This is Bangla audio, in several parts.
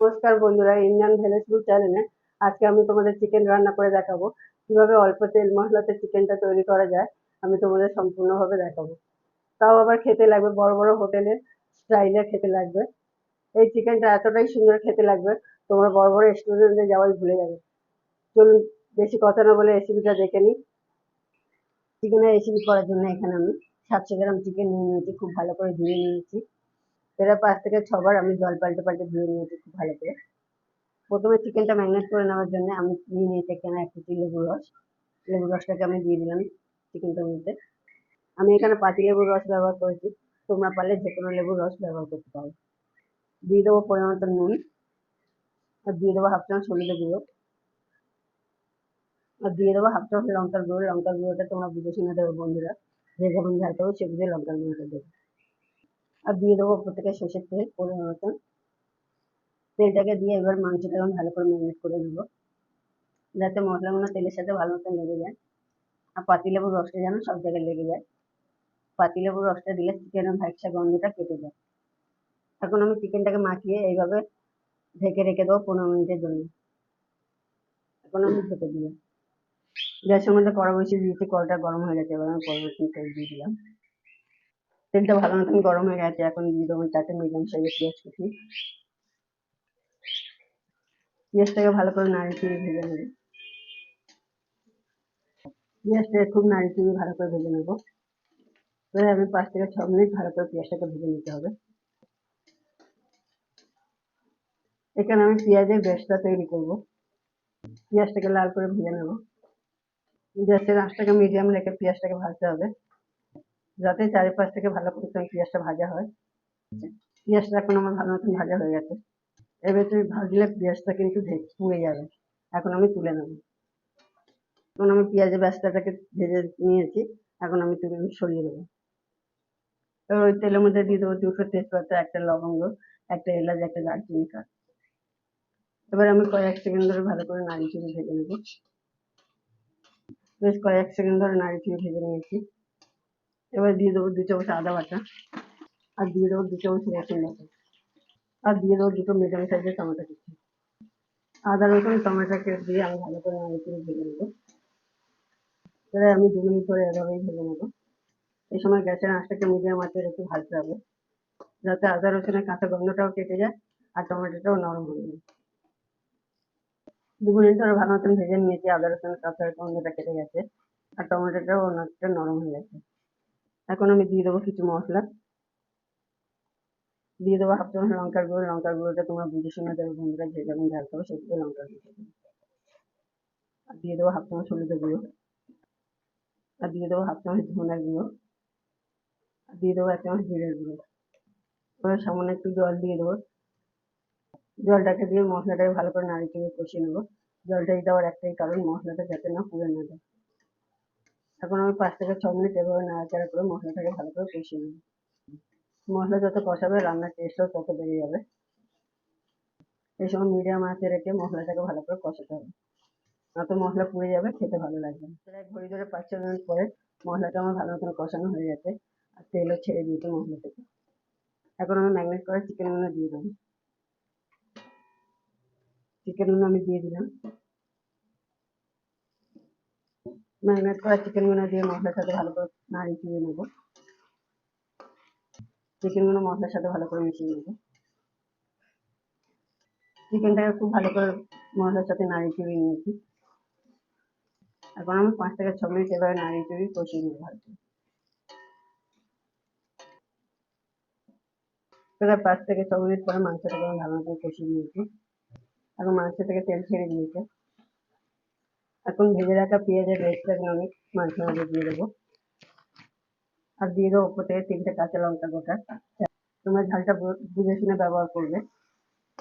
নমস্কার বন্ধুরা ইন্ডিয়ান ভেলেজ ফুড চ্যানেলে আজকে আমি তোমাদের চিকেন রান্না করে দেখাবো। কীভাবে অল্প তেল মশলাতে চিকেনটা তৈরি করা যায়, আমি তোমাদের সম্পূর্ণভাবে দেখাবো। তাও আবার খেতে লাগবে, বড় বড় হোটেলে স্টাইলে খেতে লাগবে। এই চিকেনটা এতটাই সুন্দর খেতে লাগবে, তোমরা বড় বড় রেস্টুরেন্টে যাওয়াই ভুলে যাবে। চলুন, বেশি কথা না বলে রেসিপিটা দেখে নিই। চিকেনের রেসিপি করার জন্য এখানে আমি সাতশো গ্রাম চিকেন নিয়ে নিয়েছি, খুব ভালো করে ধুয়ে নিয়েছি। এটা পাঁচ থেকে ছবার আমি জল পাল্টে পাল্টে ধুয়ে নিয়েছি খুব ভালো করে। প্রথমে চিকেনটা ম্যারিনেট করে নেওয়ার জন্য আমি নিয়ে নিয়েছি এখানে এক কেজি লেবুর রস। লেবুর রসটাকে আমি দিয়ে দিলাম চিকেনটার মধ্যে। আমি এখানে পাতি লেবুর রস ব্যবহার করেছি। তোমরা পারলে যে কোনো লেবুর রস ব্যবহার করতে পারো। দিয়ে দেবো পরিমাণ নুন। আর দিয়ে দেবো হাফ চামচ হলুদের গুঁড়ো। আর দিয়ে দেবো হাফ চামচ লঙ্কার গুঁড়ো। লঙ্কার গুঁড়োটা তোমরা বুঝে শুনে দেবে বন্ধুরা। যে যেমন ঝাল করো সে বুঝে লঙ্কার গুঁড়োটা দেবে। আর দিয়ে দেবো ওপর থেকে সর্ষের তেল পরিমাণ মতন। তেলটাকে দিয়ে এবার মাংসটাকে আমি ভালো করে ম্যারিনেট করে নেব। যাতে মশলাগুলো তেলের সাথে ভালো মতন লেগে যায়। আর পাতিলেবুর রসটা যেন সব জায়গায় লেগে যায়। পাতিলেবুর রসটা দিলে চিকেনের ভ্যাকসা গন্ধটা কেটে যায়। এখন আমি চিকেনটাকে মাখিয়ে এইভাবে ঢেকে রেখে দেবো পনেরো মিনিটের জন্য। এখন আমি ঢেকে দিলাম। গ্যাসের মধ্যে কড়া বসিয়ে দিয়েছি কড়াটা গরম হয়ে গেছে, এবার আমি পরবর্তী তেল দিয়ে দিলাম। তেলটা ভালো মতন গরম হয়ে গেছে, এখন দিয়ে দেবো চারটে মিডিয়াম সাইজের পেঁয়াজ কুচি। পেঁয়াজটাকে ভালো করে নাড়ি চিড়ে ভেজে নেব। পেঁয়াজটাকে খুব নাড়ি চিড়ে ভালো করে ভেজে নেব। আমি পাঁচ থেকে ছ মিনিট ভালো করে পেঁয়াজটাকে ভেজে নিতে হবে। এখানে আমি পেঁয়াজের বেশটা তৈরি করব। পেঁয়াজটাকে লাল করে ভেজে নেব। গ্যাসের আঁচটাকে মিডিয়াম রেখে পেঁয়াজটাকে ভাজতে হবে। যাতে চারিপাশ থেকে ভালো করে তুমি পেঁয়াজটা ভাজা হয়। পেঁয়াজটা এখন আমার ভালো মতন ভাজা হয়ে গেছে। এবার তুমি ভাজলে পেঁয়াজটা কিন্তু পুড়ে যাবে। এখন আমি তুলে নেব। এখন আমি পেঁয়াজের ব্যস্তাটাকে ভেজে নিয়েছি। এখন আমি তুলে সরিয়ে দেবো। এবার ওই তেলের মধ্যে দিয়ে দেবো দুটো তেজপাতা, একটা লবঙ্গ, একটা এলাচ, একটা দারচিনি কাঠ এবার আমি কয়েক সেকেন্ড ধরে ভালো করে নাড়ি চুড়ে ভেজে নেব। বেশ কয়েক সেকেন্ড ধরে নাড়ি চুড়ে ভেজে নিয়েছি। এবার দিয়ে দেবো দু চামচ আদা বাটা আর দিয়ে দেবো দু চামচ রসুন বাটা। আর দিয়ে দেবো দুটো মিডিয়াম সাইজের টমেটো কুচি। আদা রসুন টমেটোকে দিয়ে আমি ভালো করে নাড়ি চুড়ে ভেজে নেব। এবার আমি দু মিনিট করে এভাবেই ভেজে নেব। এই সময় গ্যাসের আঁচটাকে মিডিয়াম আঁচে একটু ভাজতে হবে। যাতে আদা রসুনের কাঁচা গন্ধটাও কেটে যায় আর টমেটোটাও নরম হয়ে যায়। দু মিনিট ধরে ভালো মতন ভেজে নিয়েছি, আদা রসুনের কাঁচা গন্ধটা কেটে গেছে। আর টমেটোটাও অনেকটা নরম হয়ে গেছে। এখন আমি দিয়ে দেবো কিছু মশলা দিয়ে দেবো হাফ চামচ লঙ্কার গুঁড়ো লঙ্কার গুঁড়োটা তোমরা বুঝে শুনে দেবে বন্ধুরা যে যেমন ঝাল খাবে সেগুলো লঙ্কার গুঁড়ো আর দিয়ে দেবো হাফ চামচ হলুদের গুঁড়ো আর দিয়ে দেবো হাফ চামচ ধনের গুঁড়ো আর দিয়ে দেবো এক চামচ জিরের গুঁড়ো এবার সামান্য একটু জল দিয়ে দেবো জলটাকে দিয়ে মশলাটাকে ভালো করে নাড়ি চেড়ে কষিয়ে নেব জলটা দেওয়ার একটাই কারণ মশলাটা যাতে না পুড়ে না যায় এখন আমি পাঁচ থেকে ছ মিনিট এভাবে নাড়াচাড়া করে মশলাটাকে ভালো করে কষিয়ে নেব। মশলা যত কষাবে, রান্নার টেস্টও তত বেড়ে যাবে। এই সময় মিডিয়াম আঁচে রেখে মশলাটাকে ভালো করে কষাতে হবে। নয়তো মশলা পুড়ে যাবে, খেতে ভালো লাগবে প্রায় ঘড়ি ধরে পাঁচ ছ মিনিট পরে মশলাটা আমার ভালো মতন কষানো হয়ে গেছে আর তেলও ছেড়ে দিয়েছে মশলা থেকে। এখন আমি ম্যাগনেট করা চিকেনগুলো দিয়ে দেবো। চিকেনগুলো আমি দিয়ে দিলাম। ম্যারিনেট করা চিকেনগুলো দিয়ে মশলার সাথে ভালো করে নাড়ি চুড়ে নেব চিকেনগুলো মশলার সাথে ভালো করে মিশিয়ে নেব। চিকেনটাকে খুব ভালো করে মশলার সাথে নাড়ি চুড়ে নিয়েছি। এখন আমি পাঁচ থেকে ছ মিনিট এভাবে নাড়ি চুড়ি কষিয়ে নেব ভালো করে প্রায় পাঁচ থেকে ছ মিনিট পরে মাংসটাকে আমি ভালো মতো কষিয়ে নিয়েছি। এখন মাংস থেকে তেল ছেড়ে দিয়েছে। এখন ভেজে রাখা পেঁয়াজের পেস্টটাকে আমি মাংসের মধ্যে দিয়ে দেবো। আর দিয়ে দেবো ওপর থেকে তিনটে কাঁচা লঙ্কা গোটা। তোমরা ঝালটা বুঝে শুনে ব্যবহার করবে।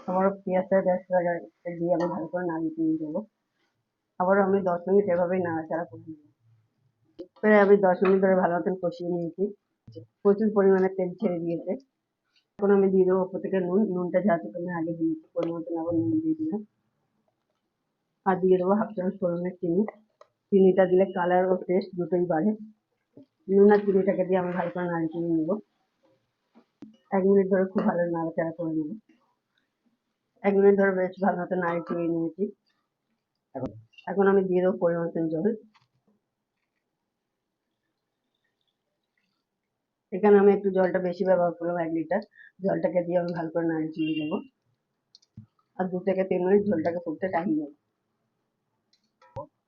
আবারও পেঁয়াজটা পেঁয়াজটা দিয়ে আমি ভালো করে নাড়িয়ে দিয়ে দেবো আবারও আমি দশ মিনিট এভাবেই নাড়াচাড়া করে নেব। প্রায় আমি দশ মিনিট ধরে ভালো মতন কষিয়ে নিয়েছি। প্রচুর পরিমাণে তেল ছেড়ে দিয়েছে। এখন আমি দিয়ে দেবো ওপর থেকে নুন। নুনটা যাতে আমি আগে দিয়েছি পরিমাণ আবার নুন দিয়ে দিলাম। আর দিয়ে দেবো হাফ চামচ ফোড়নের চিনি। চিনিটা দিলে কালার ও টেস্ট দুটোই বাড়ে। নুন আর চিনিটাকে দিয়ে আমি ভালো করে নাড়ি চিনি নেব। এক মিনিট ধরে খুব ভালো নাড়াচাড়া করে নেব। এক মিনিট ধরে বেশ ভালো মতো নাড়ি চড়িয়ে নিয়েছি। এখন আমি দিয়ে দেবো পরিমাণ জল। এখানে আমি একটু জলটা বেশি ব্যবহার করলাম, এক লিটার। জলটাকে দিয়ে আমি ভালো করে নাড়ি চড়িয়ে দেবো আর দু থেকে তিন মিনিট ঝোলটাকে ফুটতে টাইম দেবো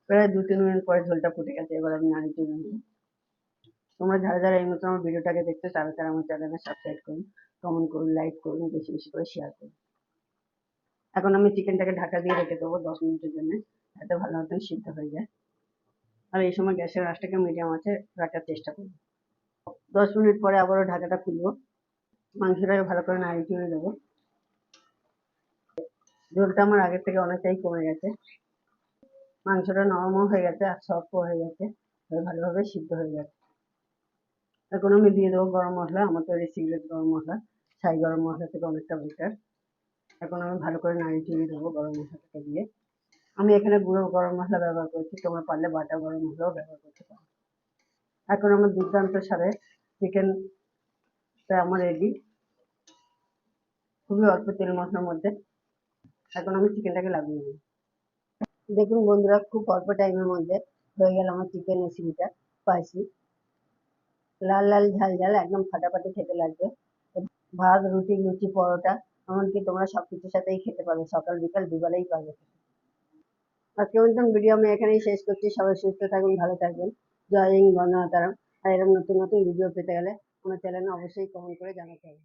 প্রায় দু, তিন মিনিট পরে ঝোলটা ফুটে গেছে, এবার আমি নাড়ি চড়িয়ে নেব তোমরা যারা যারা এই মতো আমার ভিডিওটাকে দেখতে তারা তারা আমার চ্যানেলে সাবস্ক্রাইব করুন কমেন্ট করুন লাইক করুন, বেশি বেশি করে শেয়ার করুন। এখন আমি চিকেনটাকে ঢাকা দিয়ে রেখে দেবো দশ মিনিটের জন্য, যাতে ভালো মতন সিদ্ধ হয়ে যায়। আর এই সময় গ্যাসের আঁচটাকে মিডিয়াম আছে রাখার চেষ্টা করব। দশ মিনিট পরে আবারও ঢাকাটা খুলবো। মাংসটাকে ভালো করে নাড়ি চড়ে দেবো ঝোলটা আমার আগের থেকে অনেকটাই কমে গেছে। মাংসটা নরমও হয়ে গেছে আর সফটও হয়ে গেছে ভালোভাবে সিদ্ধ হয়ে গেছে। এখন আমি দিয়ে দেবো গরম মশলা, আমার তৈরি সিক্রেট গরম মশলা ছাই গরম মশলা থেকে অনেকটা বেটার এখন আমি ভালো করে নাড়ি চড়িয়ে দেবো গরম মশলাটাকে দিয়ে। আমি এখানে গুঁড়ো গরম মশলা ব্যবহার করছি, তোমরা পারলে বাটা গরম মশলাও ব্যবহার করতে পারো। এখন আমার দুর্দান্ত স্বাদে চিকেনটা আমার রেডি খুবই অল্প তেল মশলার মধ্যে। এখন আমি চিকেনটাকে লাগিয়ে নেব। দেখুন বন্ধুরা, খুব অল্প টাইমের মধ্যে হয়ে গেল আমার চিকেন রেসিপিটা স্পাইসি লাল লাল ঝাল ঝাল, একদম ফাটাফাটি খেতে লাগবে। ভাত, রুটি, লুচি, পরোটা, এমনকি তোমরা সব কিছুর সাথেই খেতে পারবে, সকাল, বিকাল, দুবেলাই পারবে। আজকে মতন ভিডিও আমি এখানেই শেষ করছি। সবাই সুস্থ থাকুন, ভালো থাকবেন জয় হিন্দ বন্দনা তারাম আর এরকম নতুন নতুন ভিডিও পেতে গেলে আমার চ্যানেলে অবশ্যই কমেন্ট করে জানাতে হবে।